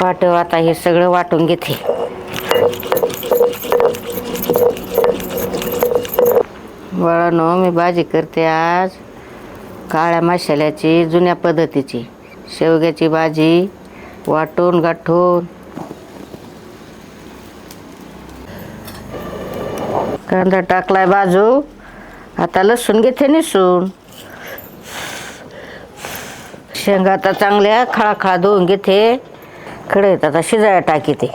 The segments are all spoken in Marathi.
पाठव आता हे सगळं वाटून घेते. वळणो मी भाजी करते आज. काळ्या मसाल्याची जुन्या पद्धतीची. शेवग्याची भाजी वाटून गाठून. कांदा टाकलाय बाजू. आता लसूण घेते निसून. शेंगा आता चांगल्या खळाखळा धुवून घेते. कढईत आता शिजायला टाकीते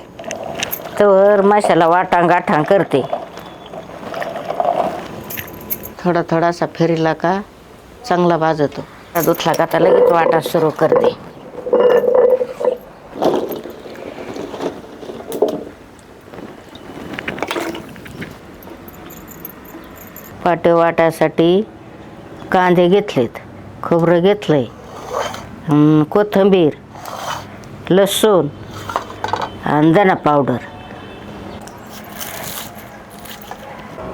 तर माशाला वाटांग गाठांग करते. थोडा थोडासा फिरला का चांगला भाजतो. दुधला का आता लगेच वाटा सुरू करते. पाटे वाटासाठी कांदे घेतलेत खोबरं घेतलंय कोथंबीर कोथिंबीर. लसूण आणि पावडर.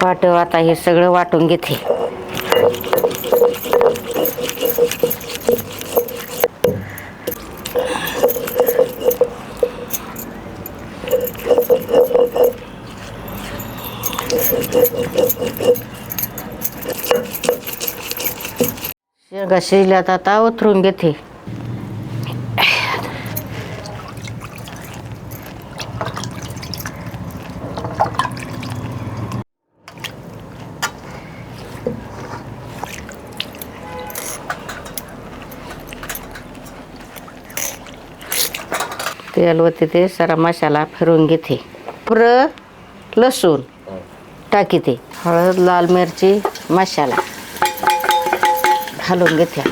पाटव आता हे सगळं वाटून घेते. शेंगा शिजल्यात आता उतरून घेते. तेल होते ते सारा मसाला फिरून घेते. पुरं लसूण टाकीते हळद लाल मिरची मसाला घालून घेते.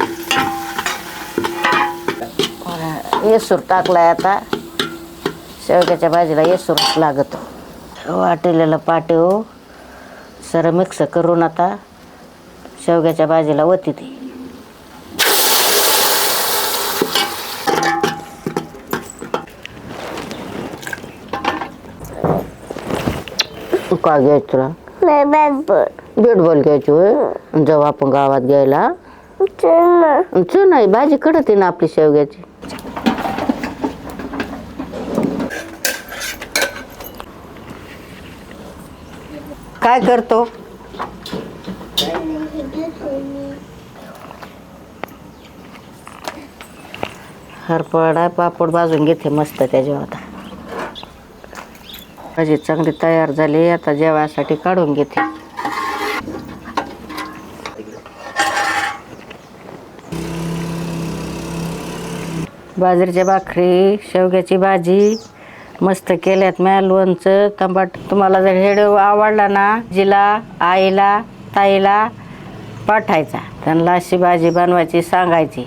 येसूर टाकलाय आता. शेवग्याच्या भाजीला येसूरच लागतो. वाटलेलं पाटेव हो. सर मिक्स करून आता शेवग्याच्या भाजीला वती ती का घ्यायचं तुला बेट बॉल घ्यायची होय? जाऊ आपण गावात घ्यायला. चल नाही भाजी कडते ना आपली शेवग्याची काय करतो? हरपडा पापड भाजून घेते मस्त त्याच्यावर आता. भाजी चांगली तयार झाली आता जेवायसाठी काढून घेते. बाजरीच्या भाकरी शेवग्याची भाजी मस्त केल्यात म्या लोणचं तंबाट तुम्हाला जर व्हिडिओ आवडला ना जिला आईला ताईला पाठायचा. त्यांना अशी भाजी बनवायची सांगायची.